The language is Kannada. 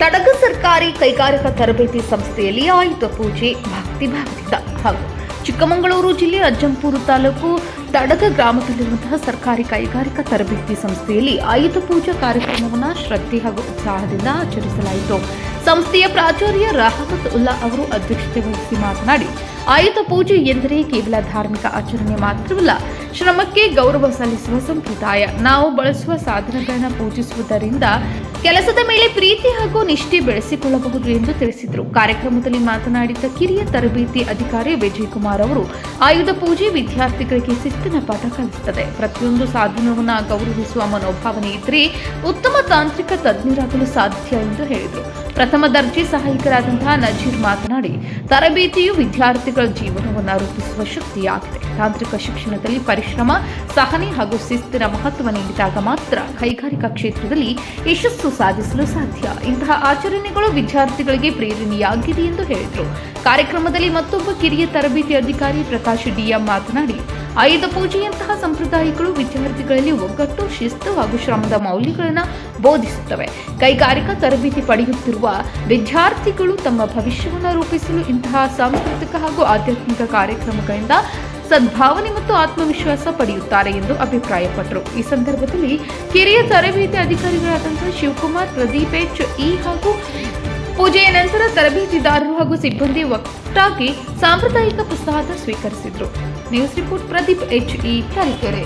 ತಡಗ ಸರ್ಕಾರಿ ಕೈಗಾರಿಕಾ ತರಬೇತಿ ಸಂಸ್ಥೆಯಲ್ಲಿ ಆಯುಧ ಪೂಜೆ ಭಕ್ತಿಭಾವದಿಂದ ಹಾಗೂ ಚಿಕ್ಕಮಗಳೂರು ಜಿಲ್ಲೆ ಅಜ್ಜಂಪುರ ತಾಲೂಕು ತಡಗ ಗ್ರಾಮದಲ್ಲಿರುವಂತಹ ಸರ್ಕಾರಿ ಕೈಗಾರಿಕಾ ತರಬೇತಿ ಸಂಸ್ಥೆಯಲ್ಲಿ ಆಯುಧ ಪೂಜಾ ಕಾರ್ಯಕ್ರಮವನ್ನು ಶ್ರದ್ಧೆ ಹಾಗೂ ಉತ್ಸಾಹದಿಂದ ಆಚರಿಸಲಾಯಿತು. ಸಂಸ್ಥೆಯ ಪ್ರಾಚಾರ್ಯ ರಹಮತ್ ಉಲ್ಲಾ ಅವರು ಅಧ್ಯಕ್ಷತೆ ವಹಿಸಿ ಮಾತನಾಡಿ, ಆಯುಧ ಪೂಜೆ ಎಂದರೆ ಕೇವಲ ಧಾರ್ಮಿಕ ಆಚರಣೆ ಮಾತ್ರವಲ್ಲ, ಶ್ರಮಕ್ಕೆ ಗೌರವ ಸಲ್ಲಿಸುವ ಸಂಪ್ರದಾಯ. ನಾವು ಬಳಸುವ ಸಾಧನಗಳನ್ನು ಪೂಜಿಸುವುದರಿಂದ ಕೆಲಸದ ಮೇಲೆ ಪ್ರೀತಿ ಹಾಗೂ ನಿಷ್ಠೆ ಬೆಳೆಸಿಕೊಳ್ಳಬಹುದು ಎಂದು ತಿಳಿಸಿದರು. ಕಾರ್ಯಕ್ರಮದಲ್ಲಿ ಮಾತನಾಡಿದ ಕಿರಿಯ ತರಬೇತಿ ಅಧಿಕಾರಿ ವಿಜಯ್ ಕುಮಾರ್ ಅವರು, ಆಯುಧ ಪೂಜೆ ವಿದ್ಯಾರ್ಥಿಗಳಿಗೆ ಶಿಸ್ತಿನ ಪಾಠ ಕಲಿಸುತ್ತದೆ. ಪ್ರತಿಯೊಂದು ಸಾಧನವನ್ನು ಗೌರವಿಸುವ ಮನೋಭಾವನೆ ಇದ್ದರೆ ಉತ್ತಮ ತಾಂತ್ರಿಕ ತಜ್ಞರಾಗಲು ಸಾಧ್ಯ ಎಂದು ಹೇಳಿದರು. ಪ್ರಥಮ ದರ್ಜೆ ಸಹಾಯಕರಾದಂತಹ ನಜೀರ್ ಮಾತನಾಡಿ, ತರಬೇತಿಯು ವಿದ್ಯಾರ್ಥಿಗಳ ಜೀವನವನ್ನು ರೂಪಿಸುವ ಶಕ್ತಿಯಾಗಿದೆ. ತಾಂತ್ರಿಕ ಶಿಕ್ಷಣದಲ್ಲಿ ಪರಿಶ್ರಮ, ಸಹನೆ ಹಾಗೂ ಶಿಸ್ತಿನ ಮಹತ್ವ ನೀಡಿದಾಗ ಮಾತ್ರ ಕೈಗಾರಿಕಾ ಕ್ಷೇತ್ರದಲ್ಲಿ ಯಶಸ್ಸು ಸಾಧಿಸಲು ಸಾಧ್ಯ. ಇಂತಹ ಆಚರಣೆಗಳು ವಿದ್ಯಾರ್ಥಿಗಳಿಗೆ ಪ್ರೇರಣೆಯಾಗಿದೆ ಎಂದು ಹೇಳಿದರು. ಕಾರ್ಯಕ್ರಮದಲ್ಲಿ ಮತ್ತೊಬ್ಬ ಕಿರಿಯ ತರಬೇತಿ ಅಧಿಕಾರಿ ಪ್ರಕಾಶ್ ಡಿಎಂ ಮಾತನಾಡಿ ಆಯುಧ ಪೂಜೆಯಂತಹ ಸಂಪ್ರದಾಯಗಳು ವಿದ್ಯಾರ್ಥಿಗಳಲ್ಲಿ ಒಗ್ಗಟ್ಟು, ಶಿಸ್ತು ಹಾಗೂ ಶ್ರಮದ ಮೌಲ್ಯಗಳನ್ನು ಬೋಧಿಸುತ್ತವೆ. ಕೈಗಾರಿಕಾ ತರಬೇತಿ ಪಡೆಯುತ್ತಿರುವ ವಿದ್ಯಾರ್ಥಿಗಳು ತಮ್ಮ ಭವಿಷ್ಯವನ್ನು ರೂಪಿಸಲು ಇಂತಹ ಸಾಂಸ್ಕೃತಿಕ ಹಾಗೂ ಆಧ್ಯಾತ್ಮಿಕ ಕಾರ್ಯಕ್ರಮಗಳಿಂದ ಸದ್ಭಾವನೆ ಮತ್ತು ಆತ್ಮವಿಶ್ವಾಸ ಪಡೆಯುತ್ತಾರೆ ಎಂದು ಅಭಿಪ್ರಾಯಪಟ್ಟರು. ಈ ಸಂದರ್ಭದಲ್ಲಿ ಕಿರಿಯ ತರಬೇತಿ ಅಧಿಕಾರಿಗಳಾದಂತಹ ಶಿವಕುಮಾರ್, ಪ್ರದೀಪ್ ಎಚ್, ಇ ಹಾಗೂ ಪೂಜೆಯ ನಂತರ ತರಬೇತಿದಾರರು ಹಾಗೂ ಸಿಬ್ಬಂದಿ ಒಟ್ಟಾಗಿ ಸಾಂಪ್ರದಾಯಿಕ ಪ್ರಸಾದ ಸ್ವೀಕರಿಸಿದರು. News report Pradeep H E Tarikere.